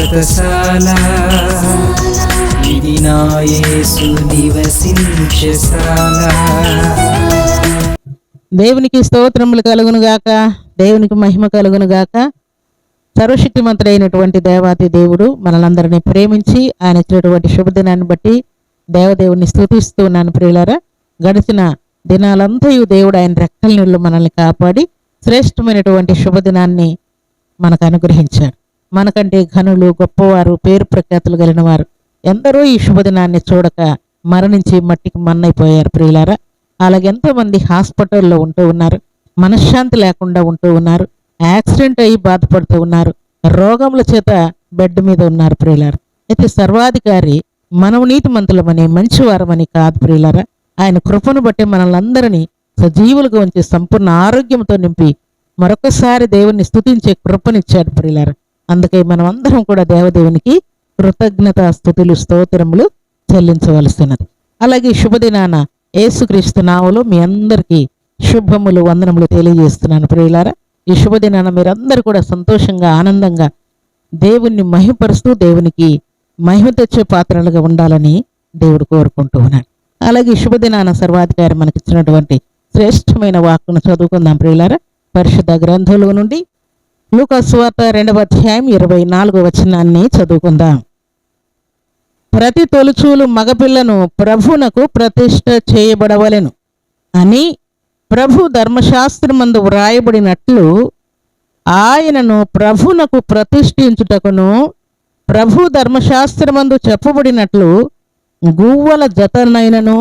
వ్రతశాల ఇది నాయసు నివసించశాల దేవునికి స్తోత్రములు కలుగును గాక. దేవునికి మహిమ కలుగును గాక. సర్వశక్తిమంతుడైనటువంటి దేవాతి దేవుడు మనలందరినీ ప్రేమించి ఆయన ఇచ్చినటువంటి శుభదినాన్ని బట్టి దేవదేవుని స్థుతిస్తూ ఉన్నాను ప్రియులారా. గడిచిన దినాలంతయు దేవుడు ఆయన రెక్కల నీళ్ళు మనల్ని కాపాడి శ్రేష్టమైనటువంటి శుభదినాన్ని మనకు అనుగ్రహించాడు మనకంటే ఘనులు గొప్పవారు పేరు ప్రఖ్యాతులు కలిగిన వారు ఎందరో ఈ శుభదినాన్ని చూడక మరణించి మట్టికి మన్నైపోయారు ప్రియులారా. అలాగే ఎంతోమంది హాస్పిటల్లో ఉంటూ ఉన్నారు. మనశ్శాంతి లేకుండా ఉంటూ ఉన్నారు. యాక్సిడెంట్ అయ్యి బాధపడుతూ ఉన్నారు. రోగముల చేత బెడ్ మీద ఉన్నారు ప్రియులారా. అయితే సర్వాధికారి మనము నీతిమంతులమని మంచివారమని కాదు ప్రియులారా. ఆయన కృపను బట్టి మనల్ని సజీవులుగా ఉంచి సంపూర్ణ ఆరోగ్యంతో నింపి మరొకసారి దేవుణ్ణి స్థుతించే కృపనిచ్చాడు ప్రియులారా. అందుకే మనం అందరం కూడా దేవదేవునికి కృతజ్ఞత స్థుతులు స్తోత్రములు చెల్లించవలసినది. అలాగే శుభదినాన ఏసుక్రీస్తు నావలో మీ అందరికీ శుభములు వందనములు తెలియజేస్తున్నాను. ప్రియులారా ఈ శుభదినాన మీరందరూ కూడా సంతోషంగా ఆనందంగా దేవుణ్ణి మహిమపరుస్తూ దేవునికి మహిమ తెచ్చే పాత్రలుగా ఉండాలని దేవుడు కోరుకుంటూ ఉన్నాడు. అలాగే ఈ శుభదినాన సర్వాధికారి మనకి ఇచ్చినటువంటి శ్రేష్టమైన వాక్కును చదువుకుందాం ప్రియులారా. పరిశుద్ధ గ్రంథంలో నుండి లూకాసువార్త రెండవ అధ్యాయం ఇరవై నాలుగో వచనాన్ని చదువుకుందాం. ప్రతి తొలుచూలు మగపిల్లను ప్రభునకు ప్రతిష్ట చేయబడవలెను అని ప్రభు ధర్మశాస్త్రమందు వ్రాయబడినట్లు ఆయనను ప్రభునకు ప్రతిష్ఠించుటకును ప్రభు ధర్మశాస్త్రమందు చెప్పబడినట్లు గువ్వల జతనైనను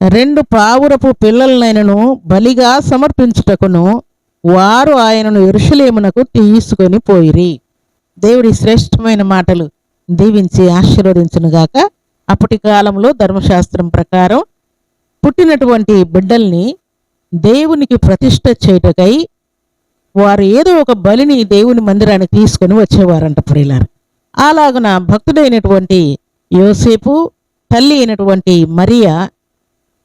రెండు పావురపు పిల్లలనైనను బలిగా సమర్పించుటకును వారు ఆయనను ఎరుషలేమునకు తీసుకొని పోయిరి. దేవుడి శ్రేష్టమైన మాటలు దీవించి ఆశీర్వదించునుగాక అప్పటి కాలంలో ధర్మశాస్త్రం ప్రకారం పుట్టినటువంటి బిడ్డల్ని దేవునికి ప్రతిష్ట చేయుటకై వారు ఏదో ఒక బలిని దేవుని మందిరానికి తీసుకొని వచ్చేవారంట ప్రియులారు. అలాగున భక్తుడైనటువంటి యోసేపు తల్లి అయినటువంటి మరియా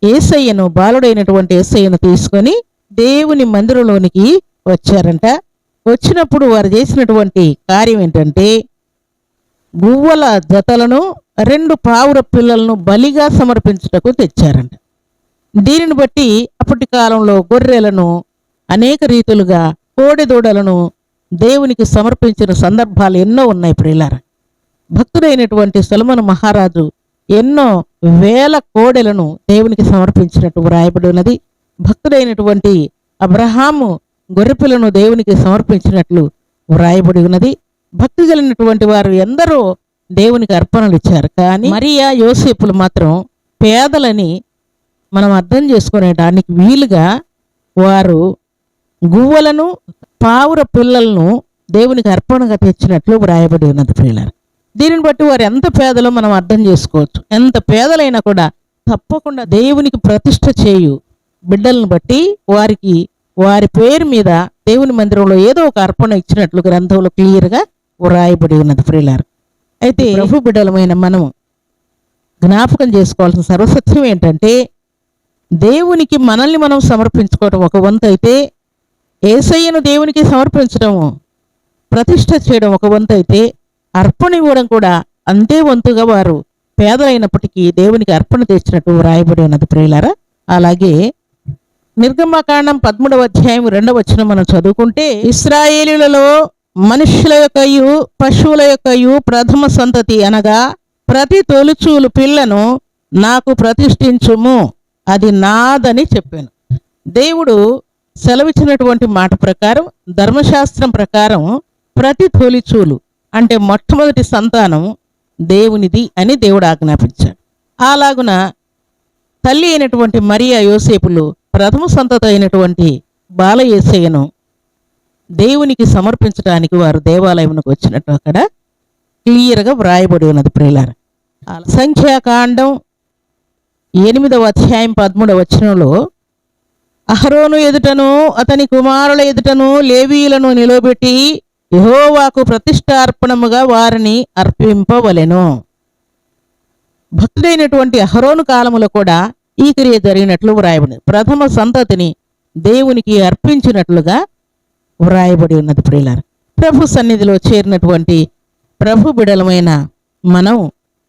ఏసయ్యను బాలుడైనటువంటి ఏసయ్యను తీసుకొని దేవుని మందిరంలోనికి వచ్చారంట. వచ్చినప్పుడు వారు చేసినటువంటి కార్యం ఏంటంటే గువ్వల జతలను రెండు పావుర పిల్లలను బలిగా సమర్పించుటకు తెచ్చారంట. దీనిని బట్టి అప్పటి కాలంలో గొర్రెలను అనేక రీతులుగా కోడెదూడలను దేవునికి సమర్పించిన సందర్భాలు ఎన్నో ఉన్నాయి ప్రియులార. భక్తుడైనటువంటి సొలమను మహారాజు ఎన్నో వేల కోడెలను దేవునికి సమర్పించినట్టు వ్రాయబడి ఉన్నది. భక్తుడైనటువంటి అబ్రహాము గొర్రెపిల్లను దేవునికి సమర్పించినట్లు వ్రాయబడి ఉన్నది. భక్తి కలిగినటువంటి వారు ఎందరో దేవునికి అర్పణలు ఇచ్చారు. కానీ మరియా యోసేపులు మాత్రం పేదలని మనం అర్థం చేసుకునేటానికి వీలుగా వారు గువ్వలను పావుర పిల్లలను దేవునికి అర్పణగా తెచ్చినట్లు వ్రాయబడి ఉన్నది ప్రియులారు. దీనిని బట్టి వారు ఎంత పేదలో మనం అర్థం చేసుకోవచ్చు. ఎంత పేదలైనా కూడా తప్పకుండా దేవునికి ప్రతిష్ట చేయు బిడ్డలను బట్టి వారికి వారి పేరు మీద దేవుని మందిరంలో ఏదో ఒక అర్పణ ఇచ్చినట్లు గ్రంథంలో క్లియర్గా వ్రాయబడి ఉన్నది ప్రియులారు. అయితే ప్రభు బిడ్డలమైన మనము జ్ఞాపకం చేసుకోవాల్సిన సర్వసత్యం ఏంటంటే దేవునికి మనల్ని మనం సమర్పించుకోవడం ఒక వంతు అయితే ఏసయ్యను దేవునికి సమర్పించడము ప్రతిష్ట చేయడం ఒక వంతు అయితే అర్పణ ఇవ్వడం కూడా అంతే వంతుగా వారు పేదలైనప్పటికీ దేవునికి అర్పణ తెచ్చినట్టు వ్రాయబడి ఉన్నది ప్రియులారా. అలాగే నిర్గమకాండం పదమూడవ అధ్యాయం రెండవ వచ్చిన మనం చదువుకుంటే ఇస్రాయేలీలలో మనుషుల యొక్కయు పశువుల యొక్కయు ప్రథమ సంతతి అనగా ప్రతి తొలుచూలు పిల్లను నాకు ప్రతిష్ఠించుము అది నాదని చెప్పాను. దేవుడు సెలవిచ్చినటువంటి మాట ప్రకారం ధర్మశాస్త్రం ప్రకారం ప్రతి తొలిచూలు అంటే మొట్టమొదటి సంతానం దేవునిది అని దేవుడు ఆజ్ఞాపించాడు. అలాగున తల్లి అయినటువంటి మరియా యోసేపులు ప్రథమ సంతత అయినటువంటి బాలయేసయ్యను దేవునికి సమర్పించడానికి వారు దేవాలయమునకు వచ్చినట్టు అక్కడ క్లియర్గా వ్రాయబడి ఉన్నది ప్రియులార. సంఖ్యాకాండం ఎనిమిదవ అధ్యాయం పదమూడవ వచనంలో అహరోను ఎదుటను అతని కుమారుల ఎదుటను లేవీలను నిలబెట్టి యహోవాకు ప్రతిష్టార్పణముగా వారిని అర్పింపవలెను. భక్తుడైనటువంటి అహరోను కాలములో కూడా ఈ క్రియ జరిగినట్లు వ్రాయబడి ప్రథమ సంతతిని దేవునికి అర్పించినట్లుగా వ్రాయబడి ఉన్నది ప్రియులారు. ప్రభు సన్నిధిలో చేరినటువంటి ప్రభు బిడలమైన మనం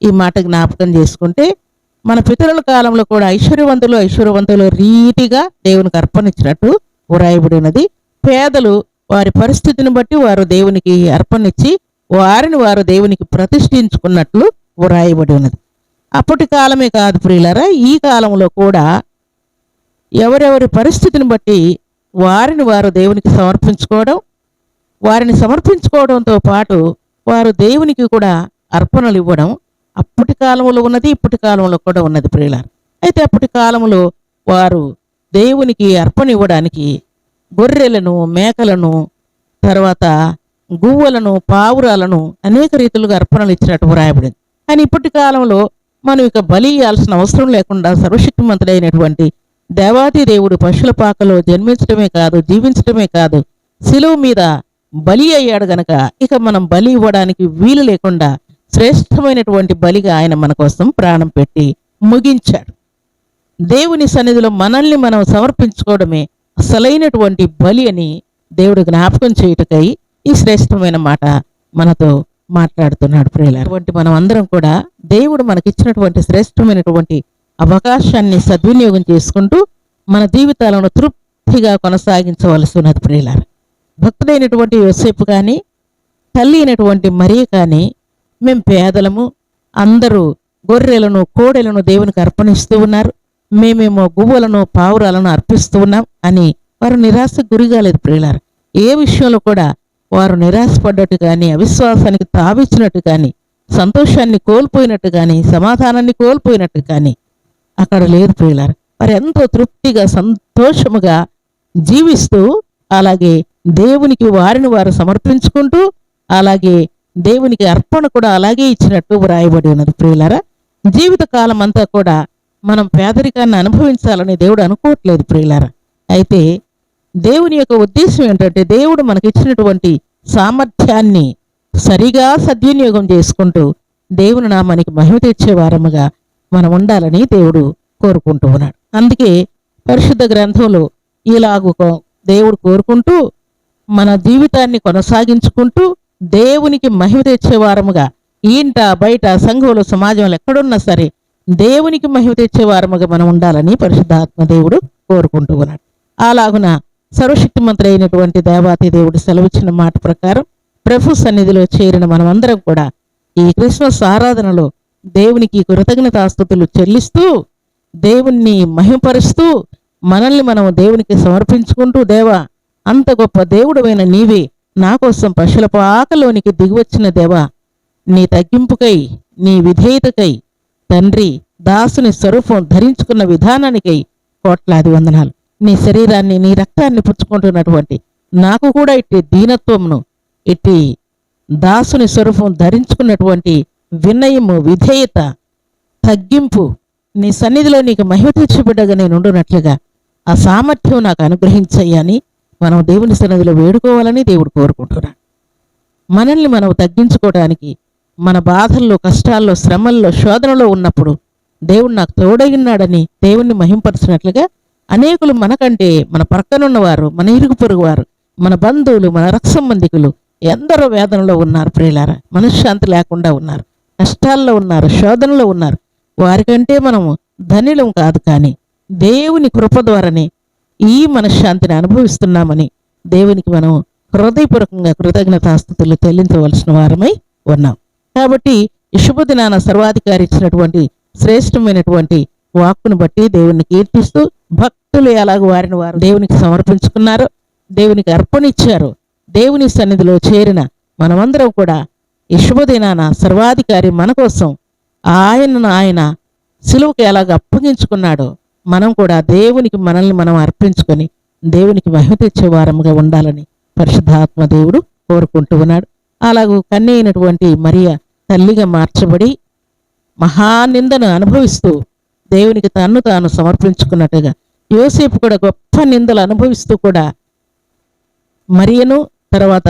ఈ మాట జ్ఞాపకం చేసుకుంటే మన పితరుల కాలంలో కూడా ఐశ్వర్యవంతులు ఐశ్వర్యవంతులు రీతిగా దేవునికి అర్పణించినట్టు వ్రాయబడి ఉన్నది. పేదలు వారి పరిస్థితిని బట్టి వారు దేవునికి అర్పణించి వారిని వారు దేవునికి ప్రతిష్ఠించుకున్నట్లు వ్రాయబడి ఉన్నది. అప్పటి కాలమే కాదు ప్రియులరా ఈ కాలంలో కూడా ఎవరెవరి పరిస్థితిని బట్టి వారిని వారు దేవునికి సమర్పించుకోవడం వారిని సమర్పించుకోవడంతో పాటు వారు దేవునికి కూడా అర్పణలు ఇవ్వడం అప్పటి కాలంలో ఉన్నది ఇప్పటి కాలంలో కూడా ఉన్నది ప్రియులారు. అయితే అప్పటి కాలంలో వారు దేవునికి అర్పణ ఇవ్వడానికి గొర్రెలను మేకలను తర్వాత గువ్వలను పావురాలను అనేక రీతులుగా అర్పణలు ఇచ్చినట్టు వ్రాయబడింది. కానీ ఇప్పటి కాలంలో మనం ఇక బలి ఇవ్వాల్సిన అవసరం లేకుండా సర్వశక్తిమంతుడైనటువంటి దేవాది దేవుడు పశుల పాకలో జన్మించడమే కాదు జీవించడమే కాదు శిలువు మీద బలి అయ్యాడు గనక ఇక మనం బలి ఇవ్వడానికి వీలు లేకుండా శ్రేష్టమైనటువంటి బలిగా ఆయన మన కోసం ప్రాణం పెట్టి ముగించాడు. దేవుని సన్నిధిలో మనల్ని మనం సమర్పించుకోవడమే అసలైనటువంటి బలి అని దేవుడు జ్ఞాపకం చేయుటకై ఈ శ్రేష్టమైన మాట మనతో మాట్లాడుతున్నాడు ప్రియుల అటువంటి మనం అందరం కూడా దేవుడు మనకిచ్చినటువంటి శ్రేష్టమైనటువంటి అవకాశాన్ని సద్వినియోగం చేసుకుంటూ మన జీవితాలను తృప్తిగా కొనసాగించవలసి ఉన్నది ప్రియులారు. భక్తుడైనటువంటి యోసేపు కానీ తల్లి అయినటువంటి మరియ కానీ మేము పేదలము అందరూ గొర్రెలను కోడెలను దేవునికి అర్పణిస్తూ ఉన్నారు. మేమేమో గువ్వలను పావురాలను అర్పిస్తూ ఉన్నాం అని వారు నిరాశకు గురిగాలేదు ప్రియులారు. ఏ విషయంలో కూడా వారు నిరాశపడ్డట్టు కానీ అవిశ్వాసానికి తావిచ్చినట్టు కానీ సంతోషాన్ని కోల్పోయినట్టు కానీ సమాధానాన్ని కోల్పోయినట్టు కానీ అక్కడ లేదు ప్రియులారు. వారు ఎంతో తృప్తిగా సంతోషముగా జీవిస్తూ అలాగే దేవునికి వారిని వారు సమర్పించుకుంటూ అలాగే దేవునికి అర్పణ కూడా అలాగే ఇచ్చినట్టు వ్రాయబడి ఉన్నది ప్రియులారా. జీవిత కాలం అంతా కూడా మనం పేదరికాన్ని అనుభవించాలని దేవుడు అనుకోవట్లేదు ప్రియులారా. అయితే దేవుని యొక్క ఉద్దేశం ఏంటంటే దేవుడు మనకిచ్చినటువంటి సామర్థ్యాన్ని సరిగా సద్వినియోగం చేసుకుంటూ దేవుని నామానికి మహిమ తెచ్చే వారముగా మనం ఉండాలని దేవుడు కోరుకుంటూ ఉన్నాడు. అందుకే పరిశుద్ధ గ్రంథంలో ఇలాగ దేవుడు కోరుకుంటూ మన జీవితాన్ని కొనసాగించుకుంటూ దేవునికి మహిమ తెచ్చేవారముగా ఇంట బయట సంఘంలో సమాజంలో ఎక్కడున్నా సరే దేవునికి మహిమ తెచ్చేవారముగా మనం ఉండాలని పరిశుద్ధాత్మ దేవుడు కోరుకుంటూ ఉన్నాడు. అలాగున సర్వశక్తిమంతుడు అయినటువంటి దేవాతి దేవుడు సెలవిచ్చిన మాట ప్రకారం ప్రభు సన్నిధిలో చేరిన మనమందరం కూడా ఈ క్రిస్మస్ ఆరాధనలో దేవునికి కృతజ్ఞతాస్తుతులు చెల్లిస్తూ దేవుణ్ణి మహిమపరుస్తూ మనల్ని మనం దేవునికి సమర్పించుకుంటూ దేవా అంత గొప్ప దేవుడమైన నీవే నా కోసం పశుల పాకలోనికి దిగివచ్చిన దేవా నీ తగ్గింపుకై నీ విధేయతకై తండ్రి దాసుని స్వరూపం ధరించుకున్న విధానానికై కోట్లాది వందనాలు. నీ శరీరాన్ని నీ రక్తాన్ని పుచ్చుకుంటున్నటువంటి నాకు కూడా ఇట్టి దీనత్వమును ఇట్టి దాసుని స్వరూపం ధరించుకున్నటువంటి వినయము విధేయత తగ్గింపు నీ సన్నిధిలో నీకు మహిమ తీర్చిబిడ్డగా నేను ఉండునట్లుగా ఆ సామర్థ్యం నాకు అనుగ్రహించయ్యని మనం దేవుని సన్నిధిలో వేడుకోవాలని దేవుడు కోరుకుంటున్నాడు. మనల్ని మనం తగ్గించుకోవడానికి మన బాధల్లో కష్టాల్లో శ్రమల్లో శోధనలో ఉన్నప్పుడు దేవుడు నాకు తోడై దేవుణ్ణి మహింపరచినట్లుగా అనేకులు మనకంటే మన పక్కనున్నవారు మన ఇరుగు పొరుగువారు మన బంధువులు మన రక్త సంబంధికులు ఎందరో వేదనలో ఉన్నారు ప్రియులారా. మనశ్శాంతి లేకుండా ఉన్నారు. కష్టాల్లో ఉన్నారు శోధనలో ఉన్నారు. వారికంటే మనము ధనిలం కాదు కానీ దేవుని కృప ద్వారానే ఈ మనశ్శాంతిని అనుభవిస్తున్నామని దేవునికి మనం హృదయపూర్వకంగా కృతజ్ఞతాస్థుతులు చెల్లించవలసిన వారమై ఉన్నాం. కాబట్టి ఈ శుభదినాన సర్వాధికారి ఇచ్చినటువంటి శ్రేష్టమైనటువంటి వాక్కును బట్టి దేవుణ్ణి కీర్తిస్తూ భక్తులు ఎలాగ వారిని వారు దేవునికి సమర్పించుకున్నారు దేవునికి అర్పణిచ్చారు దేవుని సన్నిధిలో చేరిన మనమందరం కూడా ఈ శుభదినాన సర్వాధికారి మన కోసం ఆయనను ఆయన సిలువకి ఎలాగ అప్పగించుకున్నాడో మనం కూడా దేవునికి మనల్ని మనం అర్పించుకొని దేవునికి మహిమ తెచ్చేవారముగా ఉండాలని పరిశుద్ధాత్మ దేవుడు కోరుకుంటూ ఉన్నాడు. అలాగూ కన్య మరియ తల్లిగా మార్చబడి మహానిందను అనుభవిస్తూ దేవునికి తన్ను తాను సమర్పించుకున్నట్టుగా. యోసేపు కూడా గొప్ప నిందలు అనుభవిస్తూ కూడా మరియను తర్వాత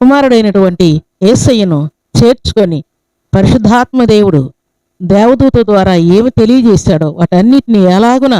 కుమారుడైనటువంటి ఏసయ్యను చేర్చుకొని పరిశుద్ధాత్మ దేవుడు దేవదూత ద్వారా ఏమి తెలియజేశాడో వాటన్నిటిని ఎలాగున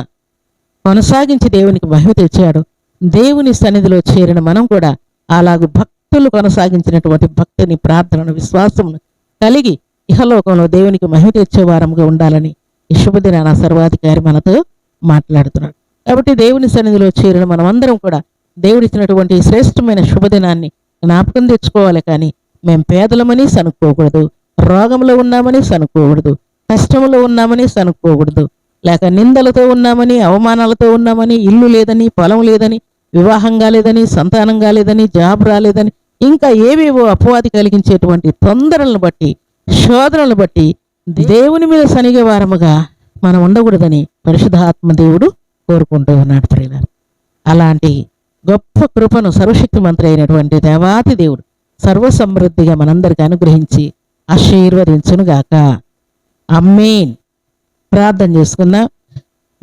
కొనసాగించి దేవునికి మహిమ తెచ్చాడు. దేవుని సన్నిధిలో చేరిన మనం కూడా అలాగు భక్తులు కొనసాగించినటువంటి భక్తిని ప్రార్థనను విశ్వాసమును కలిగి ఇహలోకంలో దేవునికి మహిమ తెచ్చే వారముగా ఉండాలని ఈ శుభదినాన సర్వాధికారి మనతో మాట్లాడుతున్నాడు. కాబట్టి దేవుని సన్నిధిలో చేరిన మనమందరం కూడా దేవుడిచ్చినటువంటి శ్రేష్టమైన శుభదినాన్ని జ్ఞాపకం తెచ్చుకోవాలి కానీ మేము పేదలమని సనుక్కోకూడదు రోగంలో ఉన్నామని సనుక్కోకూడదు కష్టంలో ఉన్నామని సనుక్కోకూడదు లేక నిందలతో ఉన్నామని అవమానాలతో ఉన్నామని ఇల్లు లేదని పొలం లేదని వివాహం కాలేదని సంతానం కాలేదని జాబ్ రాలేదని ఇంకా ఏవేవో అపవాది కలిగించేటువంటి తొందరలను బట్టి శోధనలను బట్టి దేవుని మీద సనిగే వారముగా మనం ఉండకూడదని పరిశుద్ధాత్మ దేవుడు కోరుకుంటూ ఉన్నాడు ప్రియులారు. అలాంటి గొప్ప కృపను సర్వశక్తి మంత్రి అయినటువంటి దేవాతి దేవుడు సర్వసమృద్ధిగా మనందరికీ అనుగ్రహించి ఆశీర్వదించునుగాక. అమ్మేన్ ప్రార్థన చేసుకుందాం.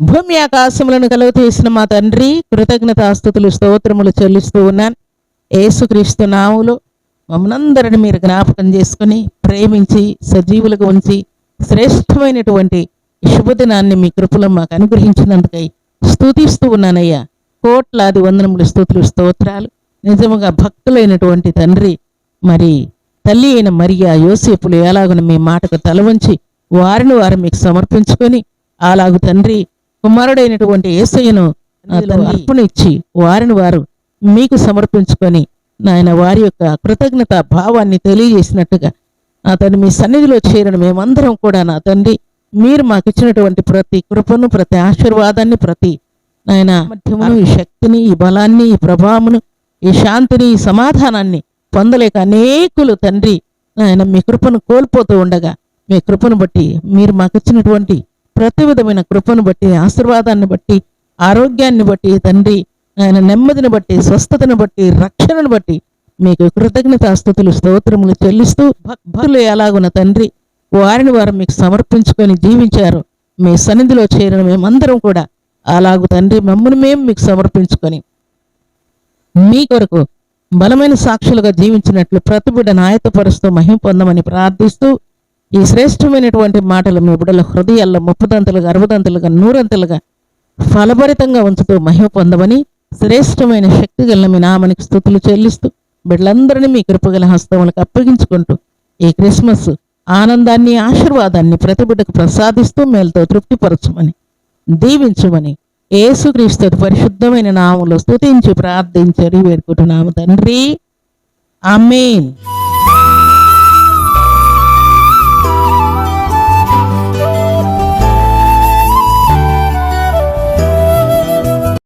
భూమి ఆకాశములను కలుగు తీసిన మా తండ్రి కృతజ్ఞతాస్తుతులు స్తోత్రములు చెల్లిస్తూ ఉన్నాను. ఏసుక్రీస్తు నాములు మమ్మల్నందరిని మీరు జ్ఞాపకం చేసుకుని ప్రేమించి సజీవులుగా ఉంచి శ్రేష్టమైనటువంటి శుభదినాన్ని మీ కృపలో మాకు అనుగ్రహించినందుకై స్తుతిస్తూ ఉన్నానయ్యా. కోట్లాది వందనములు స్తుతులు స్తోత్రాలు. నిజముగా భక్తులైనటువంటి తండ్రి మరి తల్లి అయిన మరియా యోసేపులు ఎలాగున మీ మాటకు తల వంచి వారిని వారు మీకు సమర్పించుకొని అలాగు తండ్రి కుమారుడైనటువంటి యేసయ్యను అర్పణ ఇచ్చి వారిని వారు మీకు సమర్పించుకొని నాయన వారి యొక్క కృతజ్ఞత భావాన్ని తెలియజేసినట్టుగా నా తండ్రి మీ సన్నిధిలో చేరిన మేమందరం కూడా నా తండ్రి మీరు మాకు ఇచ్చినటువంటి ప్రతి కృపను ప్రతి ఆశీర్వాదాన్ని ప్రతి నాయన మధ్యమును ఈ శక్తిని ఈ బలాన్ని ఈ ప్రభావమును ఈ శాంతిని ఈ సమాధానాన్ని పొందలేక అనేకులు తండ్రి నాయన మీ కృపను కోల్పోతూ ఉండగా మీ కృపను బట్టి మీరు మాకు ఇచ్చినటువంటి ప్రతి విధమైన కృపను బట్టి ఆశీర్వాదాన్ని బట్టి ఆరోగ్యాన్ని బట్టి తండ్రి ఆయన నెమ్మదిని బట్టి స్వస్థతను బట్టి రక్షణను బట్టి మీకు కృతజ్ఞతాస్తుతులు స్తోత్రములు చెల్లిస్తూ భక్తులు ఎలాగున్న తండ్రి. వారిని వారు మీకు సమర్పించుకొని జీవించారు. మీ సన్నిధిలో చేరిన మేమందరం కూడా అలాగు తండ్రి మమ్మల్ని మేము మీకు సమర్పించుకొని మీ కొరకు బలమైన సాక్షులుగా జీవించినట్లు ప్రతిబిడ్డ నాయతపరుస్తూ మహిమ పొందమని ప్రార్థిస్తూ ఈ శ్రేష్టమైనటువంటి మాటలు మీ బిడ్డల హృదయాల్లో ముప్పదంతలుగా అరవదంతలుగా నూరంతలుగా ఫలభరితంగా ఉంచుతూ మహిమ పొందమని శ్రేష్టమైన శక్తి గల మీ నామనికి స్థుతులు చెల్లిస్తూ బిడ్డలందరినీ మీ కృపగల హస్తములకు అప్పగించుకుంటూ ఈ క్రిస్మస్ ఆనందాన్ని ఆశీర్వాదాన్ని ప్రతి బిడ్డకు ప్రసాదిస్తూ మేలతో తృప్తిపరచమని దీవించమని ఏసుక్రీస్తు పరిశుద్ధమైన నామంలో స్తుతించి ప్రార్థించరి వేడుకుంటున్నాము తండ్రి. ఆమేన్.